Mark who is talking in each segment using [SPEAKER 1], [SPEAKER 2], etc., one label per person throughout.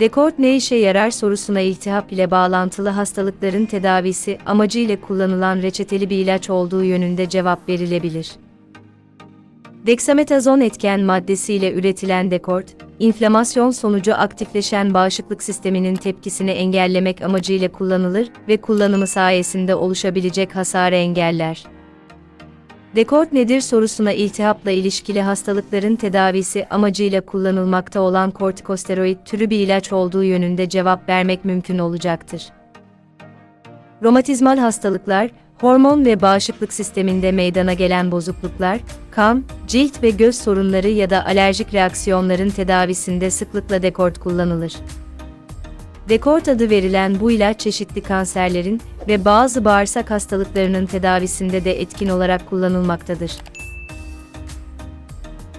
[SPEAKER 1] Dekort ne işe yarar sorusuna iltihap ile bağlantılı hastalıkların tedavisi amacıyla kullanılan reçeteli bir ilaç olduğu yönünde cevap verilebilir. Deksametazon etken maddesiyle üretilen dekort, inflamasyon sonucu aktifleşen bağışıklık sisteminin tepkisini engellemek amacıyla kullanılır ve kullanımı sayesinde oluşabilecek hasarı engeller. Dekort nedir sorusuna iltihapla ilişkili hastalıkların tedavisi amacıyla kullanılmakta olan kortikosteroid türü bir ilaç olduğu yönünde cevap vermek mümkün olacaktır. Romatizmal hastalıklar, hormon ve bağışıklık sisteminde meydana gelen bozukluklar, kan, cilt ve göz sorunları ya da alerjik reaksiyonların tedavisinde sıklıkla dekort kullanılır. Dekort adı verilen bu ilaç çeşitli kanserlerin ve bazı bağırsak hastalıklarının tedavisinde de etkin olarak kullanılmaktadır.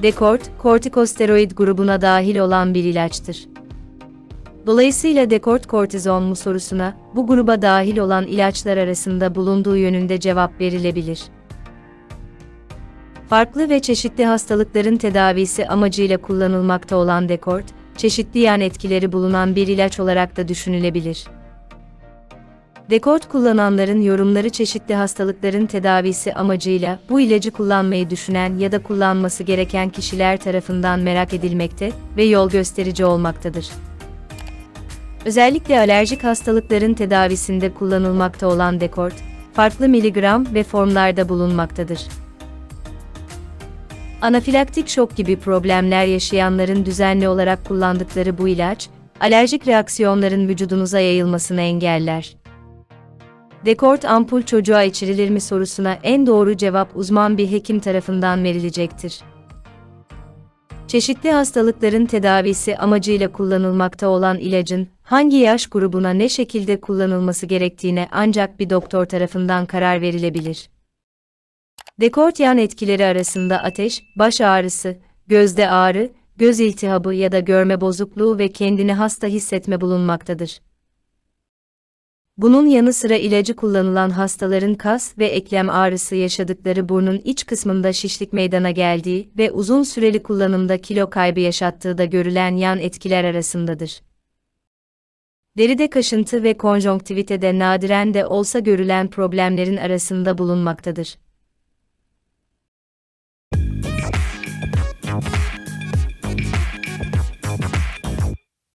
[SPEAKER 1] Dekort, kortikosteroid grubuna dahil olan bir ilaçtır. Dolayısıyla dekort kortizon mu sorusuna, bu gruba dahil olan ilaçlar arasında bulunduğu yönünde cevap verilebilir. Farklı ve çeşitli hastalıkların tedavisi amacıyla kullanılmakta olan dekort, çeşitli yan etkileri bulunan bir ilaç olarak da düşünülebilir. Dekort kullananların yorumları çeşitli hastalıkların tedavisi amacıyla bu ilacı kullanmayı düşünen ya da kullanması gereken kişiler tarafından merak edilmekte ve yol gösterici olmaktadır. Özellikle alerjik hastalıkların tedavisinde kullanılmakta olan dekort, farklı miligram ve formlarda bulunmaktadır. Anafilaktik şok gibi problemler yaşayanların düzenli olarak kullandıkları bu ilaç, alerjik reaksiyonların vücudunuza yayılmasını engeller. Dekort ampul çocuğa içirilir mi sorusuna en doğru cevap uzman bir hekim tarafından verilecektir. Çeşitli hastalıkların tedavisi amacıyla kullanılmakta olan ilacın hangi yaş grubuna ne şekilde kullanılması gerektiğine ancak bir doktor tarafından karar verilebilir. Dekort etkileri arasında ateş, baş ağrısı, gözde ağrı, göz iltihabı ya da görme bozukluğu ve kendini hasta hissetme bulunmaktadır. Bunun yanı sıra ilacı kullanılan hastaların kas ve eklem ağrısı yaşadıkları burnun iç kısmında şişlik meydana geldiği ve uzun süreli kullanımda kilo kaybı yaşattığı da görülen yan etkiler arasındadır. Deride kaşıntı ve konjonktivitede nadiren de olsa görülen problemlerin arasında bulunmaktadır.